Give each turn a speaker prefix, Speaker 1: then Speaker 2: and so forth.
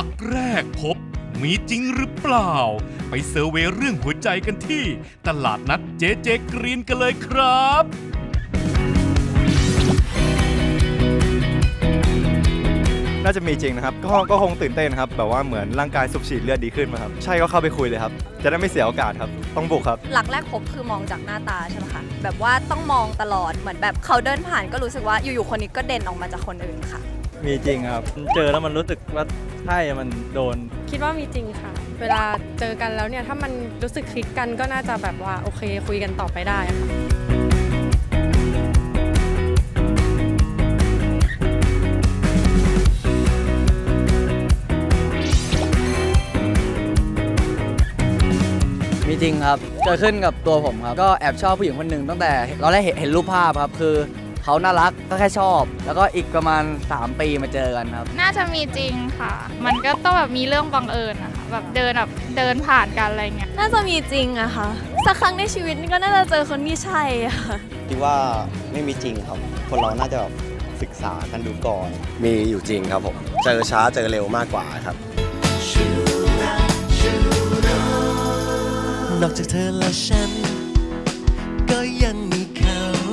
Speaker 1: รักแรกพบ มีจริงหรือเปล่า ไปเซอร์เวย์เรื่องหัวใจกันที่ ตลาดนัดเจเจกรีนกันเลยครับ
Speaker 2: น่าจะมีจริงนะครับก็ก็คงตื่นเต้นครับแบบว่าเหมือนร่างกายสูบฉีดเลือดดีขึ้นมาครับใช่ก็เข้าไปคุยเลยครับ จะได้ไม่เสียโอกาสครับต้องบุกครับ
Speaker 3: หลักแรกพบคือมองจากหน้าตาใช่ไหมคะแบบว่าต้องมองตลอดเหมือนแบบเขาเดินผ่านก็รู้สึกว่าอยู่ๆคนนี้ก็เด่นออกมาจากคนอื่นค่ะ
Speaker 2: มีจริงครับ เจอแล้วมันรู้สึกว่าใช่มันโดน
Speaker 4: คิดว่ามีจริงค่ะ เวลาเจอกันแล้วเนี่ย ถ้ามันรู้สึกคลิกกันก็น่าจะแบบว่าโอเคคุยกันต่อไปได้ค่ะ
Speaker 5: มีจริงครับ เกิดขึ้นกับตัวผมครับ ก็แอบชอบผู้หญิงคนหนึ่งตั้งแต่ตอนแรกเห็นเห็นรูปภาพครับ คือ เขาน่ารักก็แค่ชอบ แล้วก็อีกประมาณ 3 ปีมาเจอกันครับ
Speaker 6: น่าจะมีจริงค่ะ มันก็ต้องแบบมีเรื่องบังเอิญนะคะแบบเดินแบบเดินผ่านกันอะไรเงี้ย
Speaker 3: น่าจะมีจริงอะค่ะ สักครั้งในชีวิตนี่ก็น่าจะเจอคนที่ใช่อะค่ะ
Speaker 7: คิดว่าไม่มีจริงครับ คนเราน่าจะแบบศึกษากันดูก่อน
Speaker 8: มีอยู่จริงครับผม เจอช้าเจอเร็วมากกว่าครับ
Speaker 9: นอกจากเธอและฉัน